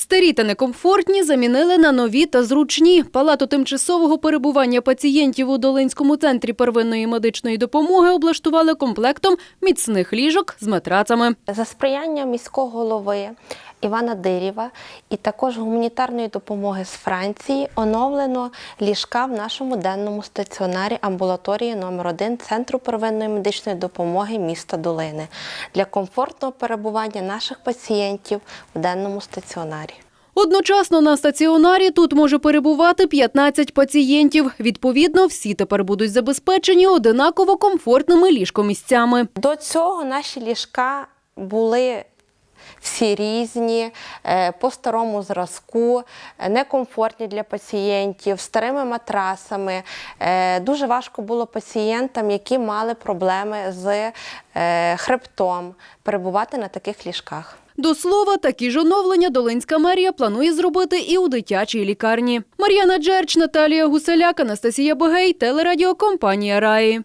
Старі та некомфортні замінили на нові та зручні. Палату тимчасового перебування пацієнтів у Долинському центрі первинної медичної допомоги облаштували комплектом міцних ліжок з матрацами. За сприяння міського голови Івана Дирєва і також гуманітарної допомоги з Франції оновлено ліжка в нашому денному стаціонарі амбулаторії номер 1 Центру первинної медичної допомоги міста Долини для комфортного перебування наших пацієнтів в денному стаціонарі. Одночасно на стаціонарі тут може перебувати 15 пацієнтів. Відповідно, всі тепер будуть забезпечені одинаково комфортними ліжкомісцями. До цього наші ліжка були всі різні, е, по старому зразку, е, некомфортні для пацієнтів, старими матрасами. Е, Дуже важко було пацієнтам, які мали проблеми з хребтом, перебувати на таких ліжках. До слова, такі ж оновлення Долинська мерія планує зробити і у дитячій лікарні. Мар'яна Джерч, Наталія Гуселяк, Анастасія Богей, телерадіокомпанія Раї.